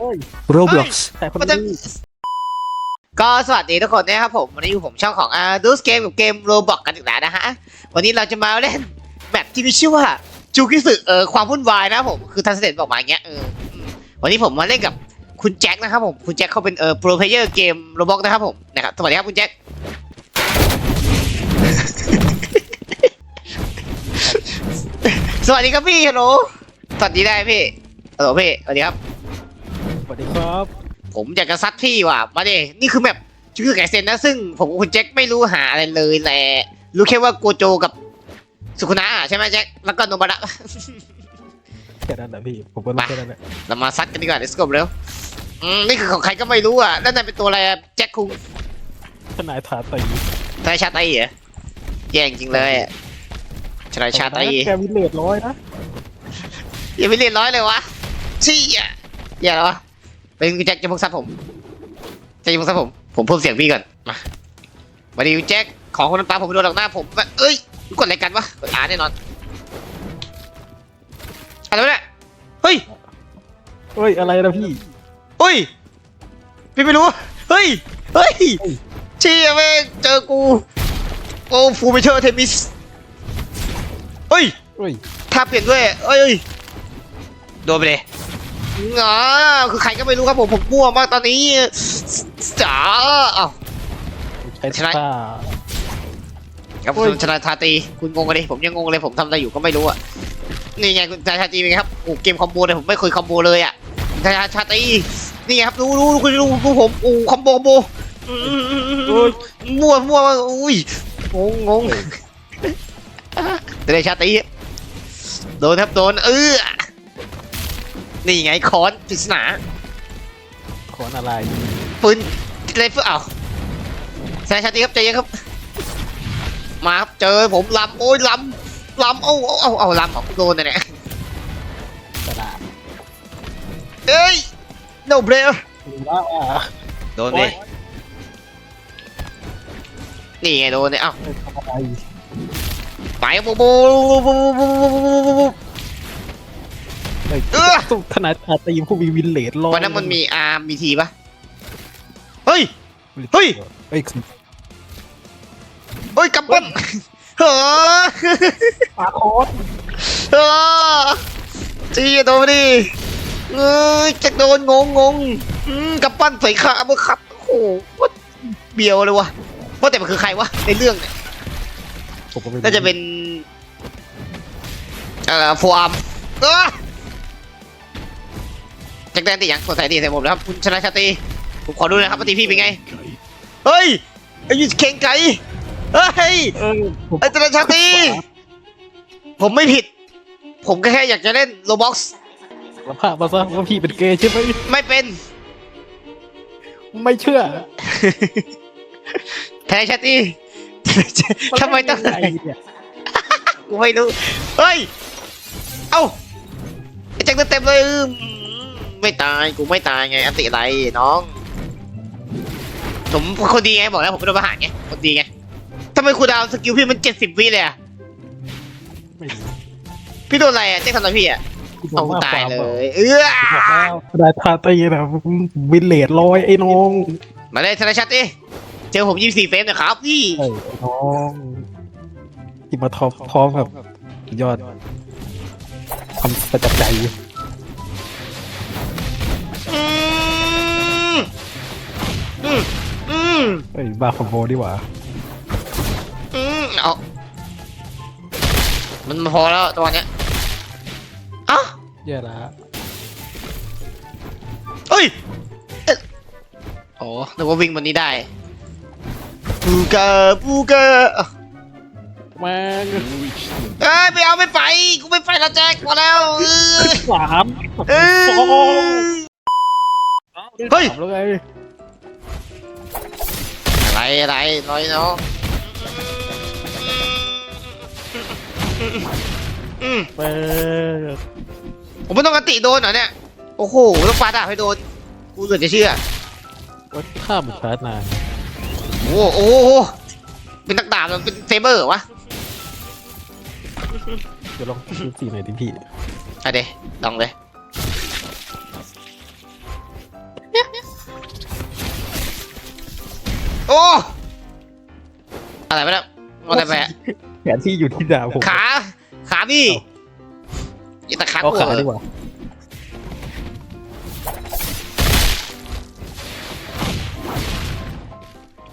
โอ้ย Roblox แต่คนมันจะนี้ก็สวัสดีทุกคนนะครับผมวันนี้อยู่ผมช่องของอ่าดูสเกมกับเกมโรบอกกันอีกแล้วนะฮะ วันนี้เราจะมาเล่นแมปที่มีชื่อว่าจูกิสึเออความวุ่นวายนะครับผมคือทันเสด็จบอกมาอย่างเงี้ยเอออืมวันนี้ผมมาเล่นกับคุณแจ็คนะครับผมคุณแจ็คเขาเป็นเออโปรเพลเยอร์เกมโรบอกนะครับผมนะครับสวัสดีครับคุณแจ็คสวัสดีครับพี่ฮัลโหลสวัสดีได้พี่ฮัลโหลพี่สวัสดีครับสวัส ดีครับ ผมอยากจะซัดพี่ว่ะ มาดิ นี่คือแบบชื่อไก่เซนนะ ซึ่งผมกับคุณแจ็คไม่รู้หาอะไรเลยแหละ รู้แค่ว่าโกโจกับสุคุนะใช่ไหมแจ็ค แล้วก็โนบะระ แค่นั้นแหละพี่ ผมก็รู้ไปแค่นั้นแหละเรามาซัดกันดีกว่า let's go เร็วอืมนี่คือของใครก็ไม่รู้อะนั่นน่ะเป็นตัวอะไรอะแจ็คคุงทนายทาตีทนายชาตรีเหรอแย่งจริงเลยอะทนายชาตรีแกวิเลตร้อยนะยังไม่เรียนร้อยเลยวะชี้อะอย่าเหรอวะ เป็นคุณแจ็คจะพุ่งซัดผมจะพุ่งซัดผม ผมเพิ่มเสียงพี่ก่อน มามาดิคุณแจ็คของคนน้ำตาผมโดนหลังหน้าผมแบบเอ้ยกดอะไรกันวะกดอาแน่นอนอะไรวะเนี่ยเฮ้ยเฮ้ยอะไรนะพี่เฮ้ยพี่ไม่รู้เฮ้ยเฮ้ยเฮ้ยเชี่ยแม่งเจอกูโอ้ฟูมิเชอร์เทมิสเฮ้ยเฮ้ยถ้าเปลี่ยนด้วยเอ้ยเอ้ยโดนไปเลย อ๋อคือใครก็ไม่รู้ครับผมผมมั่วมากตอนนี้จ๋าอ้าวใช้ชนะท่าครับคุณชนะทาตีคุณงงกันดิผมยังงงเลยผมทำอะไรอยู่ก็ไม่รู้อะนี่ไงคุณชนะทาตีเป็นไงครับโอ้เกมคอมโบเลยผมไม่เคยคอมโบเลยอะชนะทาตีนี่ไงครับดูดูดูคุณดูดูผมโอ้คอมโบคอมโบอืมมั่วมั่วอุ้ยงงงงแต่ได้ชาตีโดนครับโดนเออ นี่ไงคอนปริศนาขอนอะไรปืนไรเฟิลอ้าวแซนชาติครับใจเย็นครับ มาครับเจอผมลำโอ้ยลำลำเอาเอาเอาเอาลำของโดนนะเนี่ยกระดาษเอ้ย no player หรือว่าโดนดินี่ไงโดนเนี่ยเอ้าเอ้ยทำอะไรไปโบโบ โบโบโบโบโบเฮ้ยเออ สู้ทนายทาตีผู้มีวิเลตร้อยวันนั้นมันมีอาร์มีทีปะเฮ้ย เฮ้ย เฮ้ยเฮ้ยกำปั้นเฮ้อปาโคตเฮ้อจีโดนมาดิเอ้ยจะโดนงงงงอืมกำปั้นใส่ขาเมื่อครับโอ้โหว่าเบียวเลยวะว่าแต่มันคือใครวะในเรื่องเนี่ยผมก็ไม่รู้น่าจะเป็นเอ่อโฟอาร์มเออ แจ็คแดนติยังสงสัยดีใส่ผมแล้วครับคุณชนะชาตรีผมขอดูหนะครับปฏิพี่เป็นไง เฮ้ยไอ้ยูเข่งไก่เฮ้ยเออผมไอ้ชนะชาตรีผมไม่ผิด ผมก็แค่อยากจะเล่นโรบ็อกซ์สารภาพมาซะว่าพี่เป็นเกย์ใช่ไหมไม่เป็น ไม่เชื่อแพ้ชาตรีทำไมต้องไงเนี่ยกูไม่รู้ เฮ้ย เอ้าไอ้แจ็คเต็มๆเลยอืม ไม่ตายกูไม่ตายไงอันติอะไรน้อง ผมคนดีไงบอกแล้วผมเป็นโดนประหารไงคนดีไงทำไมครูดาวสกิลพี่มันเจ็ดสิบวิเลยอะไม่รู้พี่โดนอะไรอะแจ็คทำอะไรพี่อะคุณเอาว่ตายฟร์มเลปยเอื้อบอกแล้วทนายทาตีแบบวิเลตร้อยไอ้น้องมาเลยธนชัดดิเจอผมยี่สี่เฟรมนะครับพี่เอ้ยไอ้น้องที่มาท็อปพร้อมกับ ยอดความประจับใจ มเอ้ยบาคอมโบดีกว่าอืมเอามันพอแล้วตัวเนี้ยเอ้าแย่ละเอ้ยเอ๊ะโอ้นึกว่าวิ่งบนนี้ได้บูกาบูกาแม่งเอ้ยไม่เอาไม่ไปกูไม่ไปแล้วแจ็คพอแล้วเออสามเอสองอเฮ้ย สามแล้วไง อะไรอะไรน้อยเนาะอืมแม่งผมไม่ต้องกันติโดนเหรอเนี่ย โอ้โหต้องปาดาบให้โดน กูเหลือจะเชื่อว่าข้ามชาร์จนานโอ้โหโอ้โหเป็นนักดาบเหรอเป็นเซเบอร์เหรอวะเดี๋ยวลองดูสีหน่อยดิพี่อะเดลองเลย โอ้อะไรไปแล้วอะไรไปอะแผนที่อยู่ที่ดาวผมขา ขาพี่ยี่ตะขาเอาขาหัวดีกว่า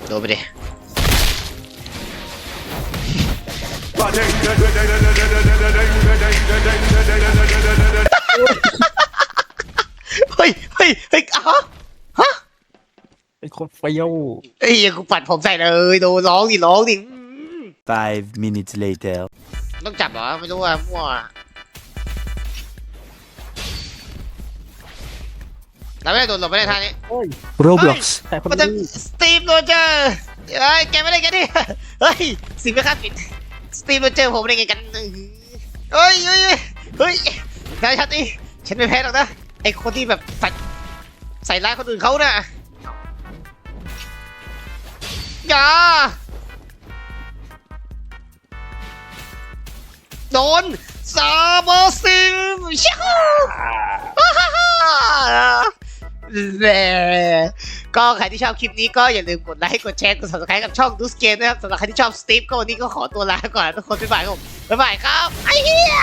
โดนไปดิเฮ้ยเฮ้ยเฮ้ยฮะฮะ ไอ้คนเฟี้ยวเอ้ยกูปัดผมใส่เลยโดนร้องดิร้องดิอืม Five minutes later. ต้องจับเหรอ ไม่รู้ว่ามั่วเราไม่ได้โดนหลบไม่ได้ท่านี้โรบล็อกซ์แต่คนมันจะนี้สตีฟโรเจอร์เฮ้ยแกไม่ได้แกันดิเฮ้ยสิ่งไม่คาดคิดสตีฟโรเจอร์ผมได้ไงกันเฮ้ยเฮ้ยเฮ้ยเฮ้ยนายชาติฉันไม่แพ้หรอกนะไอคนที่แบบใส่ใส่ร้ายคนอื่นเขาน่ะ อย่าโดนซาบอซิมชิวฮ่าฮ่าฮ่าแหม่ก็ใครที่ชอบคลิปนี้ก็อย่าลืมกดไลค์ กดแชร์ กด subscribe กับช่องดูสเกมนะครับสำหรับใครที่ชอบสตีฟก็วันนี้ก็ขอตัวลาก่อนทุกคนบ๊ายบายครับบ๊ายบายครับไอ้เหี้ย